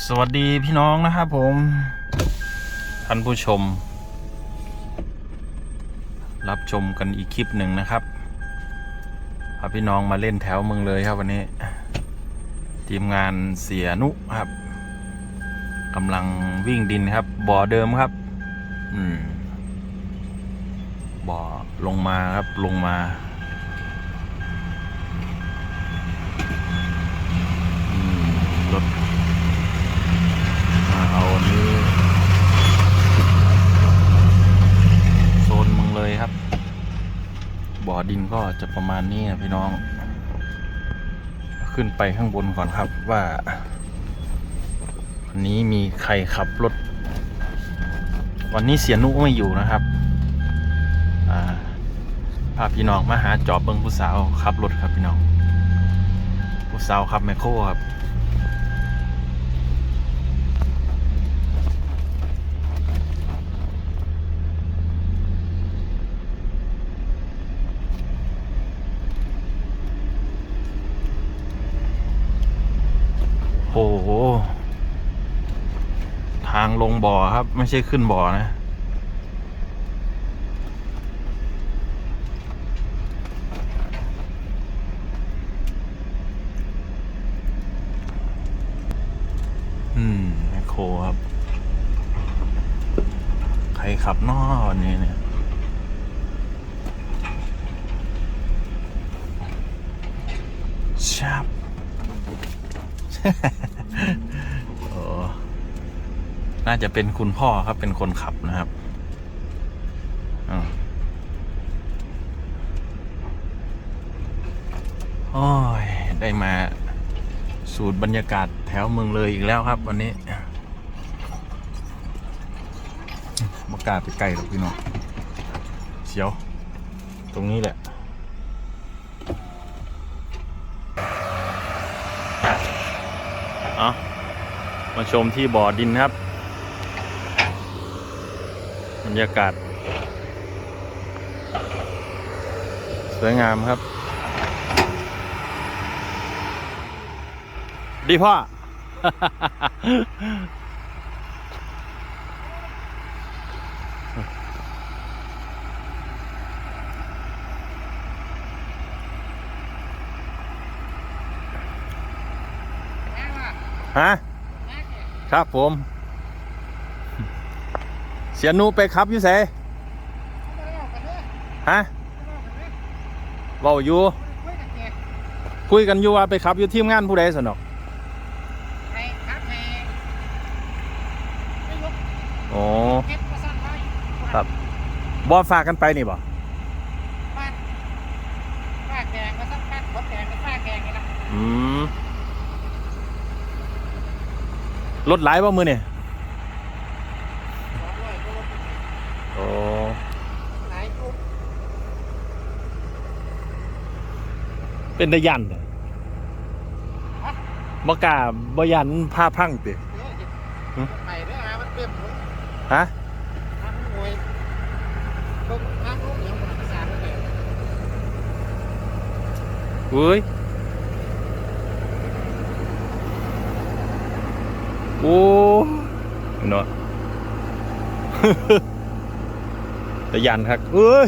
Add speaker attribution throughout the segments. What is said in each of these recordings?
Speaker 1: สวัสดีพี่น้องนะครับผม ท่านผู้ชม รับชมกันอีกคลิปหนึ่งนะครับพาพี่น้องมาเล่นแถวเมืองเลยครับวันนี้ ทีมงานเสียนุครับกำลังวิ่งดินครับ บ่อเดิมครับ อืมบ่อลงมาครับลงมาอืมรถ มาเอาอันนี้โซนเมึงเลยครับ บ่อ ดินก็จะประมาณนี้นะพี่น้อง ขึ้นไปข้างบนก่อนครับว่าวันนี้มีใครขับรถ วันนี้เสียนุไม่อยู่นะครับพาพี่น้องมาหาจอบเบิงผู้สาวขับรถครับพี่น้อง ผู้สาวขับแมคโครครับ โอ้โห ทางลงบ่อครับ ไม่ใช่ขึ้นบ่อนะ อืมแมคโครครับ ใครขับนอวันนี้เนี่ยชับ โอ้ น่าจะเป็นคุณพ่อครับเป็นคนขับนะครับอาโอ้ยได้มาสูตรบรรยากาศแถวเมืองเลยอีกแล้วครับ วันนี้มากล้าไปไกลหรอกพี่น้องเชียว ตรงนี้แหละเอามาชมที่บ่อดินครับ รรยากาศ สวยงามครับ ดีพ่อ ฮะ ครับผม สียหนูไปครับอยู่ไสฮะเว้าอยู่ คุยกันอยู่ว่าไปครับอยู่ทีมงานผู้ใดสนอกโอ้ครับบอฝากกันไปนี่บ่อืมรถหลายบ่มือเนี่ยโอ้ เป็นตะยันเหรอบ่กล้าบ่ยันผ้าพังติฮะเฮ้ยโอ้เนาะแต่ยันครับเอ้ย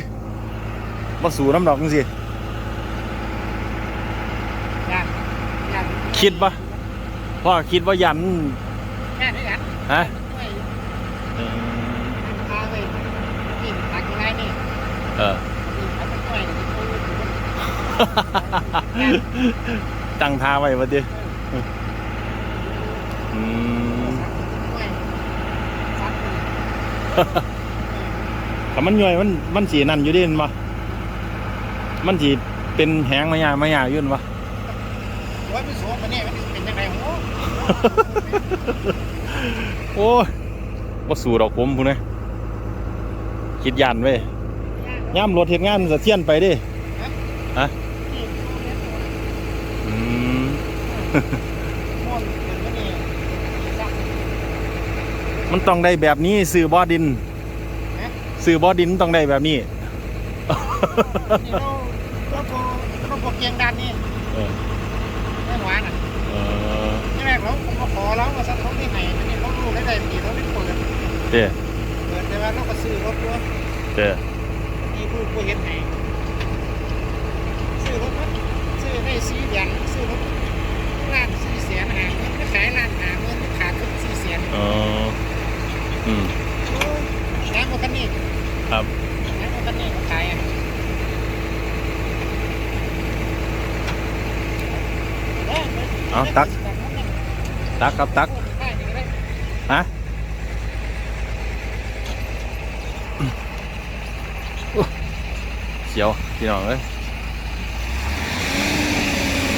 Speaker 1: มาสู่น้ำดอกจังสิ คิดปะพ่อคิดว่ายันฮะเออเออตั้งท่าไว้ปะดิอืมแต่มันย่อยมันมันสีนั่นอยู่ดินปะมันสีเป็นแหงมายามาหยายื่นปะโอ้ยว่าสู่ดอกผมพูนนะคิดยันเว้ยย่ำรถเหตุงานสะเทียนไปดิฮะอืมมันต้องได้แบบนี้ซื้อบ่อดิน
Speaker 2: ฮะ
Speaker 1: ซื้อบ่อดินต้องได้แบบนี้
Speaker 2: นี่เราเราพอเราพอเกียงดันนี่
Speaker 1: แล้ว
Speaker 2: ผมมาขอแล้
Speaker 1: วมา
Speaker 2: สั่งราที่ไหนไม่ได้รถลูกได้ใดีเราไม่เปิด
Speaker 1: เด้อ
Speaker 2: เปิดแต่ว่าเราก็ซื้อรถด้วย
Speaker 1: เด้
Speaker 2: อที่ลูกกูเห็นไหนซื้อรถมั้ซื้อได้สี่เดือนซื้อรถล้านสี่แสนหาเงินไม่ขายล้านหาเงิน
Speaker 1: ตักครับตัก
Speaker 2: ได้นี่ก็ได้
Speaker 1: ฮะเขียวพี่น้องเอ้ย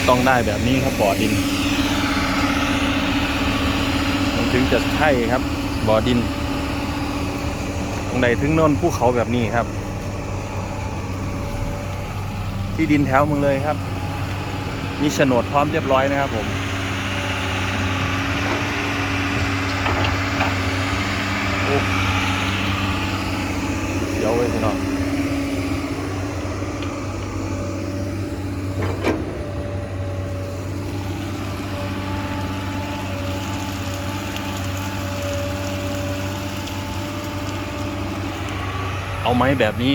Speaker 1: ต้องได้แบบนี้ครับบ่อดินมันถึงจะใช่ครับบ่อดิน ตรงใดถึงโนนภูเขาแบบนี้ครับ ที่ดินแถวมึงเลยครับ มีโฉนดพร้อมเรียบร้อยนะครับผม โอ้ เดี๋ยวเว้ยพี่น้องเอาไหมแบบนี้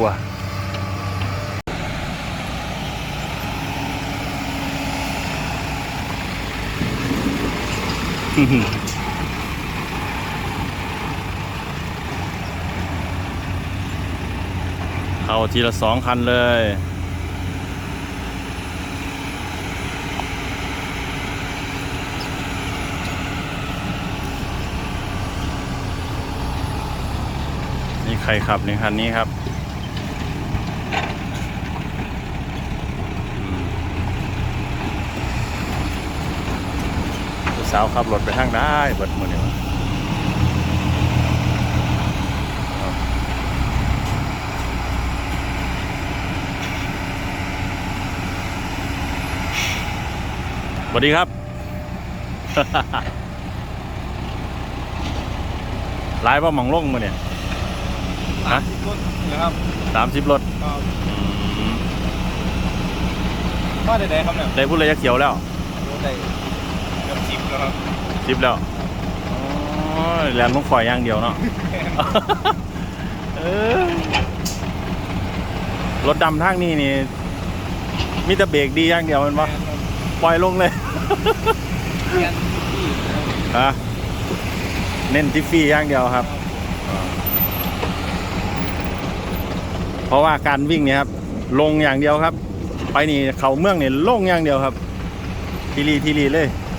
Speaker 1: ลัวเอาทีละสองคันเลยนี่ใครขับในคันนี้ครับ ผู้สาวขับรถไปทางได้เบิดมือเนี่ยวะเอาสวัสดีครับไลายป่ะหมองลงมาเนี่ยฮะ
Speaker 2: รถนะครับ
Speaker 1: สามสิบรถ
Speaker 2: ก็
Speaker 1: อืม
Speaker 2: ว่าได้ๆครับเนี่ย
Speaker 1: ได้พูดเลยจะเขียวแล้ว
Speaker 2: ได้ ครับ
Speaker 1: สิบแล้วโอ้ยแลนต้องคอยอย่างเดียวเนาะเออรถดำทางนี้นี่มีแต่เบรกดีอย่างเดียวแมันปะปล่อยลงเลย
Speaker 2: เรียนที่นะครับ
Speaker 1: ฮะเน้นทิฟฟี่อย่างเดียวครับ เพราะว่าการวิ่งเนี่ยครับ ลงอย่างเดียวครับ ไปนี่เขาเมืองเนี่ยลงอย่างเดียวครับทีรีทีรีเลยเออ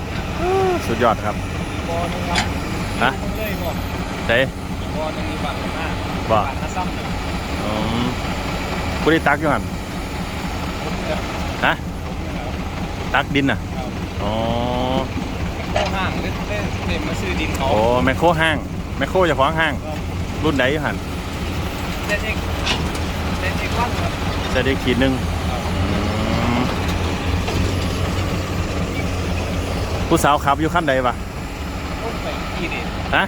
Speaker 1: สุดยอดครับ
Speaker 2: บอลนึงครับ
Speaker 1: ฮะ
Speaker 2: เลยบอก
Speaker 1: เจ๊
Speaker 2: บอลนึงมีบัตรหน้า
Speaker 1: บ่
Speaker 2: บัตรหน้าซ้ำเลย
Speaker 1: อืมผู้ได้ตักอยู่หัน
Speaker 2: ผมเนี่ย
Speaker 1: ฮะ
Speaker 2: ผมเนี่ยครับ
Speaker 1: ตักดินอะ
Speaker 2: ครับ
Speaker 1: อ๋อ
Speaker 2: เข้าห้างเล่นเล่นเต็มมาซื้อดินเขา
Speaker 1: โอ้แมคโครห้างแมคโครเจะฟ้าของห้าง
Speaker 2: ครับ
Speaker 1: รุ่นไหนอยู่หัน
Speaker 2: เล่นเองเล่นเองวันครับ
Speaker 1: จะได้ขีดหนึ่ง
Speaker 2: ครับ
Speaker 1: อืม ผู้สาวขับอยู่ขั้นใดปะ
Speaker 2: ต้องไปกี่ดิ
Speaker 1: ฮะ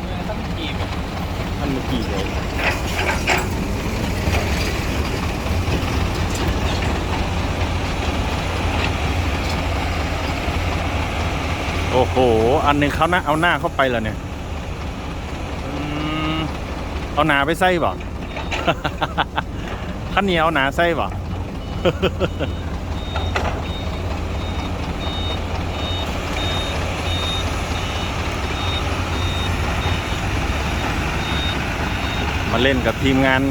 Speaker 2: เมื่อต้องกี่แบบ
Speaker 1: ขั้นเมื่อกี้เลยโอ้โห อันหนึ่งเขาหน้าเอาหน้าเข้าไปแล้วเนี่ยอืมเอาหนาไปใส่บ่ ขั้นนี้เอาหนาใส่บ่ มาเล่นกับทีมงาน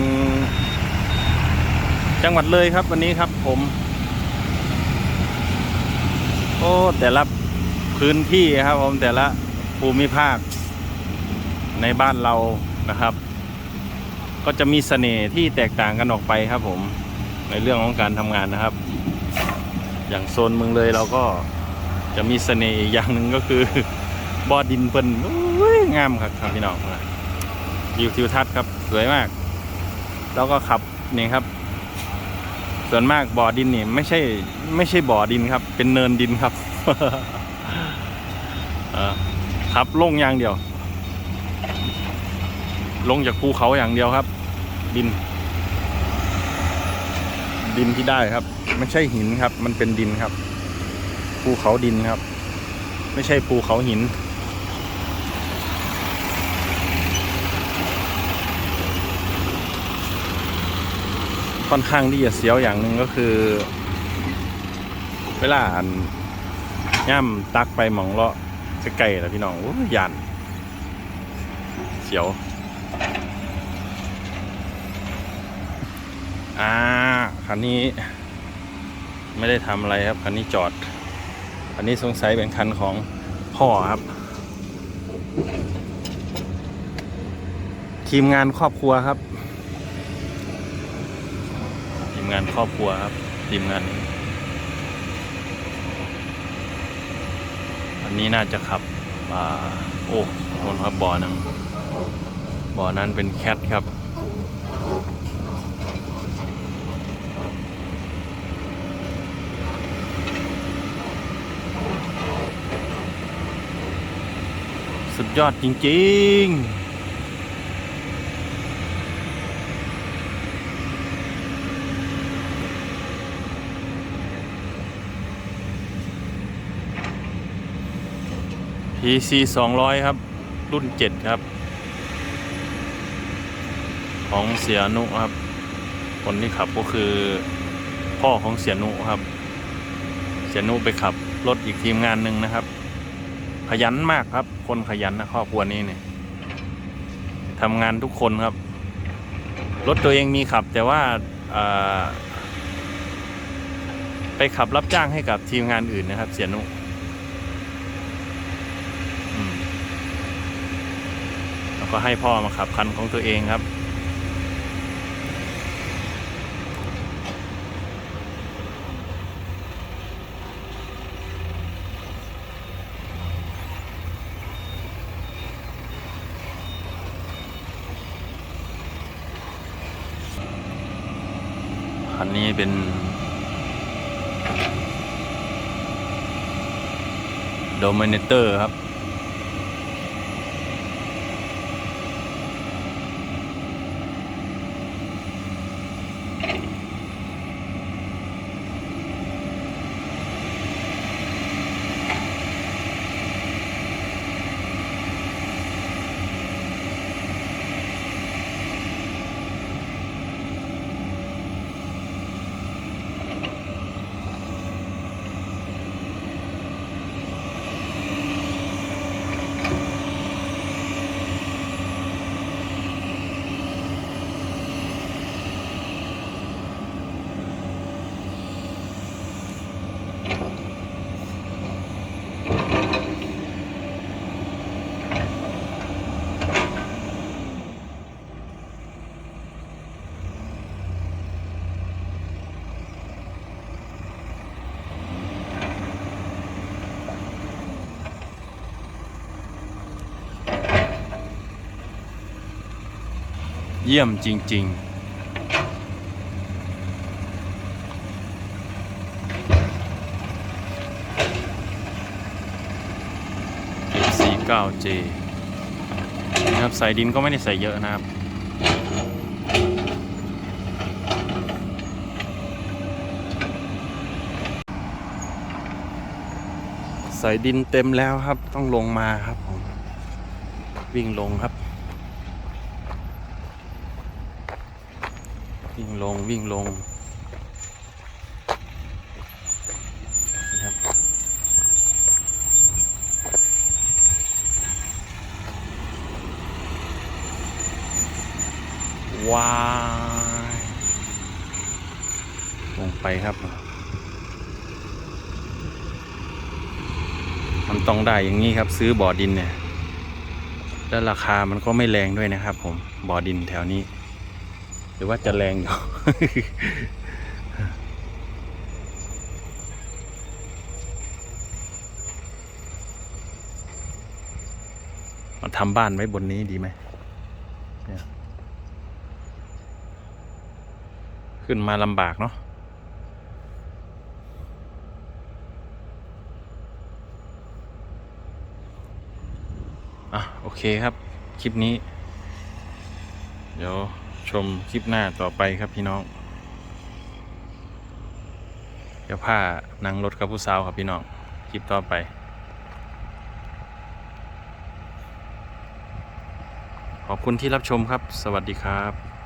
Speaker 1: จังหวัดเลยครับวันนี้ครับผม โอ้แต่ละพื้นที่ครับผมแต่ละภูมิภาค ในบ้านเรานะครับ ก็จะมีเสน่ห์ที่แตกต่างกันออกไปครับผมในเรื่องของการทำงานนะครับ อย่างโซนเมืองเลยเราก็จะมีเสน่ห์อย่างหนึ่งก็คือบ่อดินเพิ่นโอ้ยงามครับพี่น้อง วิวทิวทัศน์ครับสวยมาก แล้วก็ขับนี่ครับ ส่วนมากบ่อดินนี่ ไม่ใช่ ไม่ใช่บ่อดินครับ เป็นเนินดินครับขับลงอย่างเดียว ลงจากภูเขาอย่างเดียวครับ ดิน ดินที่ได้ครับ ไม่ใช่หินครับ มันเป็นดินครับภูเขาดินครับ ไม่ใช่ภูเขาหิน ค่อนข้างที่จะเสียวอย่างหนึ่งก็คือ เวลาอันย่ำตักไปหมองเลาะไกลๆแล้วพี่น้องโอ้ยันเสียว อ่าคันนี้ ไม่ได้ทำอะไรครับคันนี้จอดคันนี้สงสัยเป็นคันของพ่อครับ ทีมงานครอบครัวครับ งานครอบครัวครับ ทีมงาน อันนี้น่าจะขับอ่าโอ้โนครับบ่อนึงบ่อนั้นเป็นแคทครับสุดยอดจริง ๆ PC 200 ครับ รุ่น 7 ครับ ของเสียนุครับ คนที่ขับก็คือพ่อของเสียนุครับ เสียนุไปขับรถอีกทีมงานหนึ่งนะครับ ขยันมากครับ คนขยันนะครอบครัวนี้เนี่ยทำงานทุกคนครับ รถตัวเองมีขับแต่ว่าไปขับรับจ้างให้กับทีมงานอื่นนะครับ เสียนุอืมแล้ว ก็ให้พ่อมาขับคันของตัวเองครับ คันนี้เป็นโดมิเนเตอร์ครับ เยี่ยมจริงๆ F49J นะครับใส่ดินก็ไม่ได้ใส่เยอะนะครับ ใส่ดินเต็มแล้วครับต้องลงมาครับผมวิ่งลงครับ วิ่งลงวิ่งลงนะครับว้ายลงไปครับ มันต้องได้อย่างนี้ครับซื้อบ่อดินเนี่ย แล้วราคามันก็ไม่แรงด้วยนะครับผมบ่อดินแถวนี้ หรือว่าจะแรงอยู่ มาทำบ้านไว้บนนี้ดีไหม ขึ้นมาลำบากเนาะอะ โอเคครับ คลิปนี้ เดี๋ยว ชมคลิปหน้าต่อไปครับพี่น้องเดี๋ยวพานั่งรถกับผู้สาวครับพี่น้องคลิปต่อไปขอบคุณที่รับชมครับ สวัสดีครับ